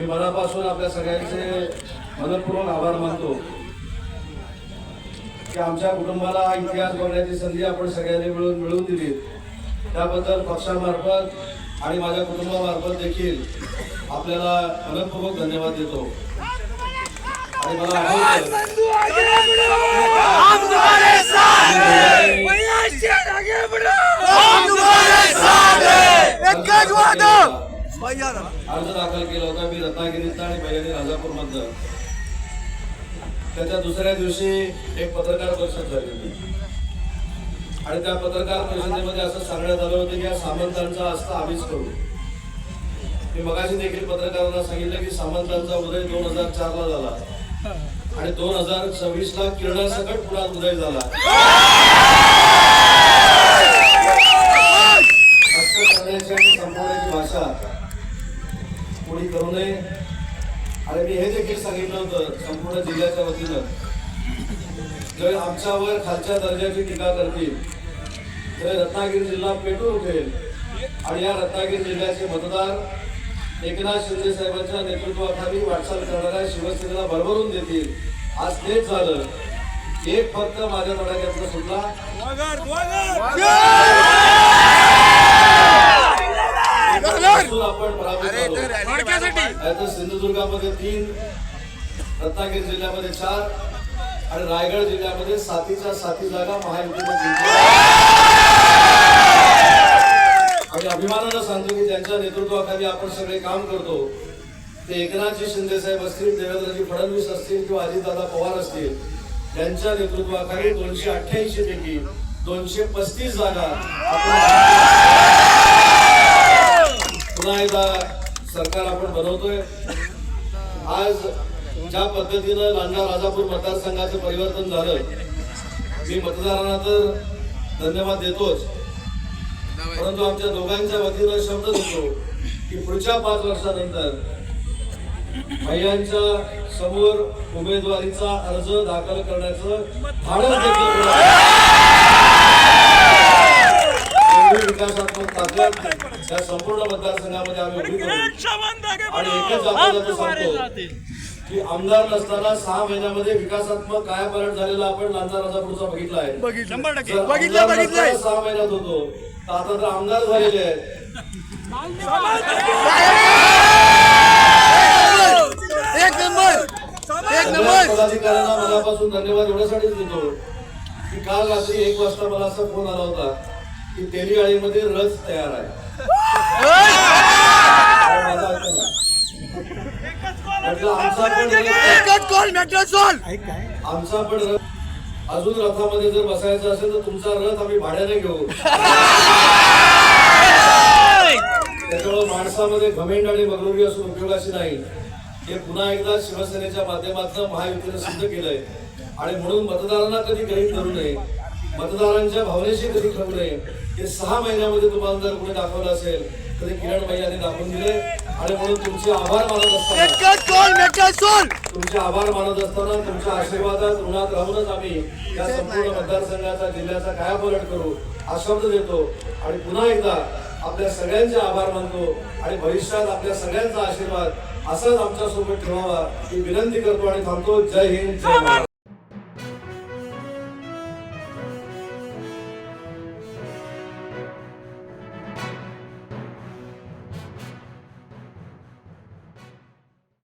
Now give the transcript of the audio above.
मी मनापासून आपल्या सगळ्यांचे मनपूर्वक आभार मानतो की आमच्या कुटुंबाला इतिहास बघण्याची संधी आपण सगळ्यांनी मिळून मिळवून दिली त्याबद्दल पक्षामार्फत आणि माझ्या कुटुंबामार्फत देखील आपल्याला मनपूर्वक धन्यवाद देतो. आणि मला अर्ज दाखल केला होता. मी रत्नागिरीचा आणि पहिल्यांदा राजापूर मधलं त्याच्या दुसऱ्या दिवशी एक पत्रकार परिषद झाली होती. आणि त्या पत्रकार परिषदेमध्ये असं सांगण्यात आलं होतं की या सामंतांचा असता आम्हीच करू. मी मगाशी देखील पत्रकारांना सांगितलं की सामंतांचा उदय दोन हजार चार ला झाला. आणि दोन हजार सव्वीस ला किरणासकट पुण्यात उदय झाला. जर आमच्यावर खालच्या दर्जाची टीका करतील तर रत्नागिरी जिल्हा पेटून उठेल. आणि या रत्नागिरी जिल्ह्याचे मतदार एकनाथ शिंदे साहेबांच्या नेतृत्वाखाली वाटचाल करणाऱ्या शिवसेनेला भरभरून देतील. आज तेच झालं. एक फक्त माझ्या तडाख्यातलं सुटला. आपण पराभूत सिंधुदुर्गामध्ये तीन रत्नागिरी जिल्ह्यामध्ये चार आणि रायगड जिल्ह्यामध्ये सातीच्या साती जागा महायुतीने जिंकल्या आणि अभिमानानं सांगतो की त्यांच्या नेतृत्वाखाली आपण सगळे काम करतो. ते एकनाथजी शिंदे साहेब असतील देवेंद्रजी फडणवीस असतील किंवा अजितदादा पवार असतील त्यांच्या नेतृत्वाखाली दोनशे अठ्ठ्याऐंशी पैकी दोनशे पस्तीस जागा आपण पुन्हा एकदा सरकार आपण बनवतोय. आज ज्या पद्धतीनं लांडा राजापूर मतदारसंघाचं परिवर्तन झालं मी मतदारांना तर धन्यवाद देतोच. परंतु आमच्या दोघांच्या वतीनं शब्द देतो की पुढच्या पाच वर्षानंतर महिलांच्या समोर उमेदवारीचा अर्ज दाखल करण्याचं धाडस देखील विकासात्मक ताकद या संपूर्ण मतदारसंघामध्ये आम्ही उभी करू. आणि एकच जाता सांगतो की आमदार नसताना सहा महिन्यामध्ये विकासात्मक कायापालट झालेला आपण लांजा राजापूरचा बघितला आहे. शंभर टक्के. जर बघितलं आमदार बघितलंय नसताना सहा महिन्यात होतो. तर आता तर आमदार झालेले आहेत. एक नंबर! एक सगळ्या नंबर! पदाधिकाऱ्यांना मनापासून धन्यवाद एवढ्यासाठीच देतो. की काल रात्री एक वाजता मला असा फोन आला होता की तेलीआळीमध्ये रस तयार आहे. माझा आमचा पण आमचा पण अजून रथामध्ये जर बसायचं असेल तर तुमचा रथ आम्ही भाड्याने घेऊ. त्याच्यामुळे माणसामध्ये घमेंड आणि मगरुरी असून उपयोगाची नाही. हे पुन्हा एकदा शिवसेनेच्या माध्यमातून महायुतीनं सिद्ध केलंय. आणि म्हणून मतदारांना कधी गरीब धरू नये. मतदारांच्या भावनेशी कधी ठरू नये. हे सहा महिन्यामध्ये तुम्हाला जर कुठे दाखवलं असेल तर ते किरण यांनी दाखवून दिले आणि म्हणून तुमचे आभार मानत असताना तुमचे आभार मानत असताना तुमच्या आशीर्वादात ऋणात राहूनच आम्ही या संपूर्ण मतदारसंघाचा जिल्ह्याचा कायापालट करू हा शब्द देतो आणि पुन्हा एकदा आपल्या सगळ्यांचे आभार मानतो आणि भविष्यात आपल्या सगळ्यांचा आशीर्वाद असाच आमच्यासोबत ठेवावा ही विनंती करतो आणि थांबतो. जय हिंद जय महाराष्ट्र.